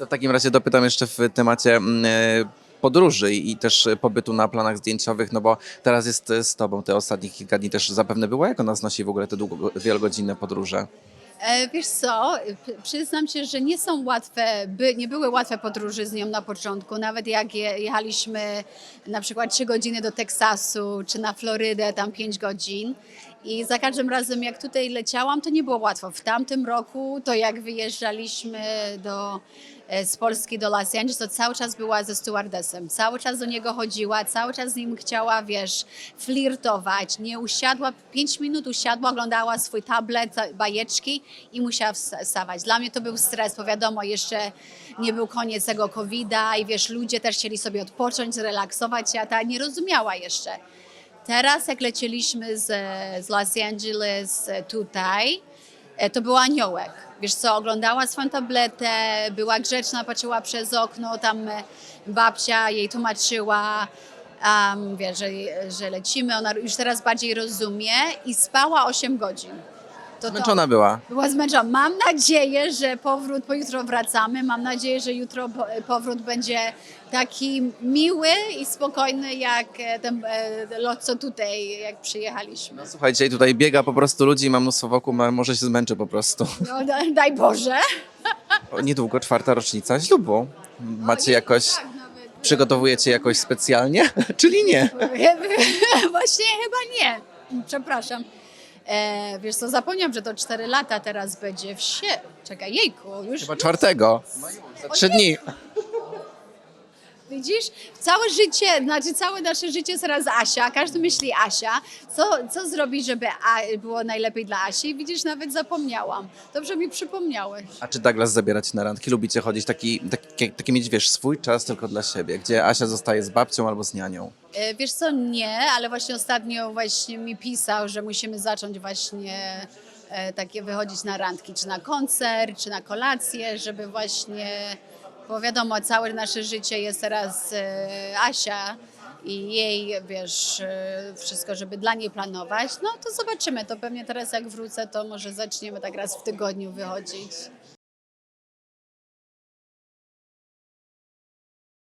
W takim razie dopytam jeszcze w temacie mm, e, podróży i też pobytu na planach zdjęciowych, no bo teraz jest z Tobą te ostatnich kilka dni też zapewne było. Jak ona znosi w ogóle te długo, wielogodzinne podróże? E, Wiesz co, przyznam się, że nie są łatwe, by, nie były łatwe podróże z nią na początku. Nawet jak je, jechaliśmy na przykład 3 godziny do Teksasu czy na Florydę, tam 5 godzin. I za każdym razem jak tutaj leciałam, to nie było łatwo. W tamtym roku, to jak wyjeżdżaliśmy do, e, z Polski do Los Angeles, to cały czas była ze stewardessem. Cały czas do niego chodziła, cały czas z nim chciała, wiesz, flirtować. Nie usiadła, pięć minut usiadła, oglądała swój tablet, bajeczki i musiała wsta- wstawać. Dla mnie to był stres, bo wiadomo, jeszcze nie był koniec tego COVID-a i wiesz, ludzie też chcieli sobie odpocząć, zrelaksować a ta nie rozumiała jeszcze. Teraz jak lecieliśmy z, z Los Angeles e, tutaj, e, to był aniołek. Wiesz co, oglądała swoją tabletę, była grzeczna, patrzyła przez okno, tam e, babcia jej tłumaczyła, um, wiesz, że, że lecimy, ona już teraz bardziej rozumie i spała 8 godzin. To to- Zmęczona była. była zmęczona. Mam nadzieję, że powrót, bo jutro wracamy. Mam nadzieję, że jutro po- powrót będzie taki miły i spokojny jak e, ten e, lot, co tutaj, jak przyjechaliśmy. Słuchajcie, tutaj biega po prostu ludzi, ma mnóstwo wokół, może się zmęczy po prostu. No, da- daj Boże. Niedługo czwarta rocznica ślubu. Macie jakoś, Tak, nawet. przygotowujecie jakoś specjalnie? Czyli nie. Właśnie chyba nie. Przepraszam. E, wiesz co, zapomniałam, że to 4 lata teraz będzie w sie... Czekaj, jejku, już Chyba czwartego. Za trzy dni. Widzisz? Całe życie, znaczy całe nasze życie jest teraz Asia, każdy myśli Asia. Co, co zrobić, żeby A, było najlepiej dla Asi? Widzisz, nawet zapomniałam. Dobrze mi przypomniałeś. A czy Douglas zabiera cię na randki? Lubicie chodzić taki, taki, taki mieć, wiesz, swój czas tylko dla siebie, gdzie Asia zostaje z babcią albo z nianią? E, Wiesz co, nie, ale właśnie ostatnio właśnie mi pisał, że musimy zacząć właśnie e, takie wychodzić na randki, czy na koncert, czy na kolację, żeby właśnie, bo wiadomo, całe nasze życie jest teraz e, Asia i jej, wiesz, e, wszystko, żeby dla niej planować, no to zobaczymy, to pewnie teraz jak wrócę, to może zaczniemy tak raz w tygodniu wychodzić.